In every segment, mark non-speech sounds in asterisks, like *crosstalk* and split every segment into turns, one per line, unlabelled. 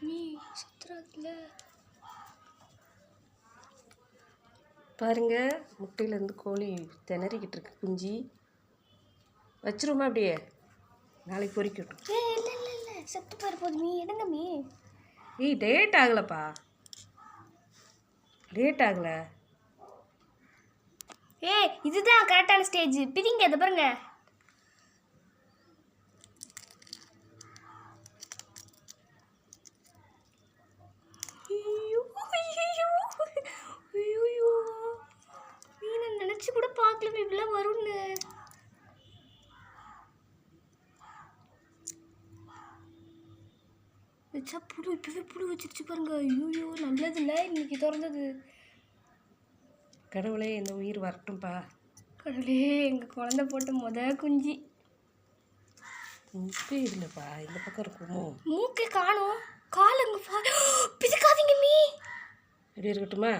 நீ சுத்துறாதுல
பாருங்க முட்டையிலேருந்து கோழி திணறிக்கிட்டு இருக்கு குஞ்சு. வச்சிருமா அப்படியே? நாளைக்கு பொறிக்கட்டும்.
ஏ இல்ல இல்ல இல்ல. செத்து பாரு போது மீ எடுங்க மீ
ஏய் லேட் ஆகலப்பா. லேட் ஆகல.
ஏ இதுதான் கரெக்டான ஸ்டேஜ் பிரிங்க இதை பாருங்க ஐயோ, ஐயையோ, ஐயையோ. மீனை நினைச்சு கூட பார்க்கல இப்படிலாம் வரும்னு. வச்சா புழு இப்பவே புழு வச்சிருச்சு பாருங்க. ஐயோ நல்லது இல்லை இன்னைக்கு திறந்தது.
கடவுளே இந்த உயிர் வரட்டும்ப்பா
கடவுளே எங்கள் குழந்தை போட்ட முத குஞ்சு.
இப்போ இல்லைப்பா இந்த பக்கம் இருக்குமோ
மூக்கை காணோம். காலுங்க *gasps* பிதுக்காதீங்க மீ.
எப்படி இருக்கட்டுமா?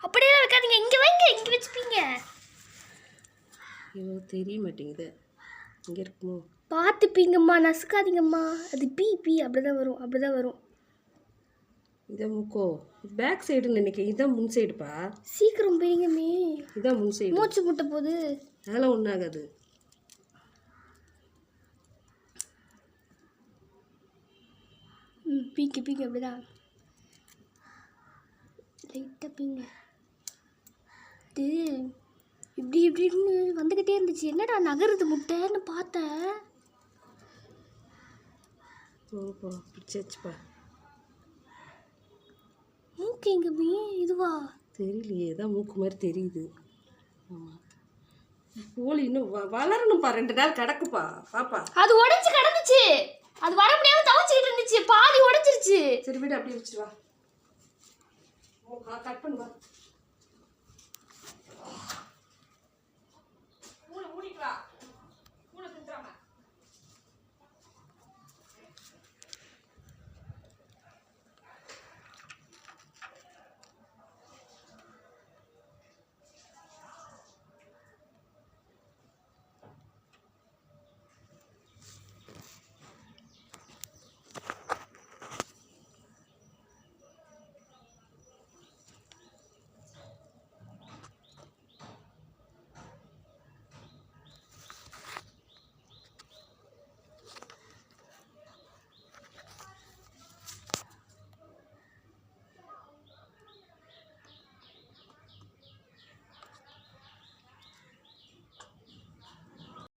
அப்படியே வைக்காதீங்க. இங்கே வைங்க இங்கே வச்சுப்பீங்க.
ஐயோ தெரிய மாட்டேங்குது. இங்கே இருக்குமோ?
பார்த்துப்பீங்கம்மா நசுக்காதீங்கம்மா. அது பி பி அப்படிதான் வரும் அப்படிதான் வரும்.
இதான் மூக்கோ பேக் சைடுன்னு நினைக்கிறேன். இதான் முன் சைடுப்பா
சீக்கிரம் போயிங்க மீ
இதான் முன் சைடு
மூச்சு முட்ட போது
அதெல்லாம்
ம் பீங்க பீங்க அப்படிதான். லைட்டாக பீங்க. இது இப்படின்னு வந்துக்கிட்டே இருந்துச்சு. என்னடா நகருது முட்டைன்னு பார்த்தேன்.
போ பிடிச்சாச்சுப்பா
மூக்கு எங்க மீ இதுவா?
தெரியலையே தான் மூக்கு மாதிரி தெரியுது. ஆமாம் கோழி இன்னும் வ வளரணும்ப்பா ரெண்டு நாள் கிடக்குப்பா. பாப்பா.
அது உடைஞ்சு கிடந்துச்சு. அது வர முடியாம தவச்சிக்கிட்டு இருந்துச்சு. பாதி உடைஞ்சிருச்சு.
சரி வீடு அப்படியே வச்சுட்டு வா. கட் பண்ணு வா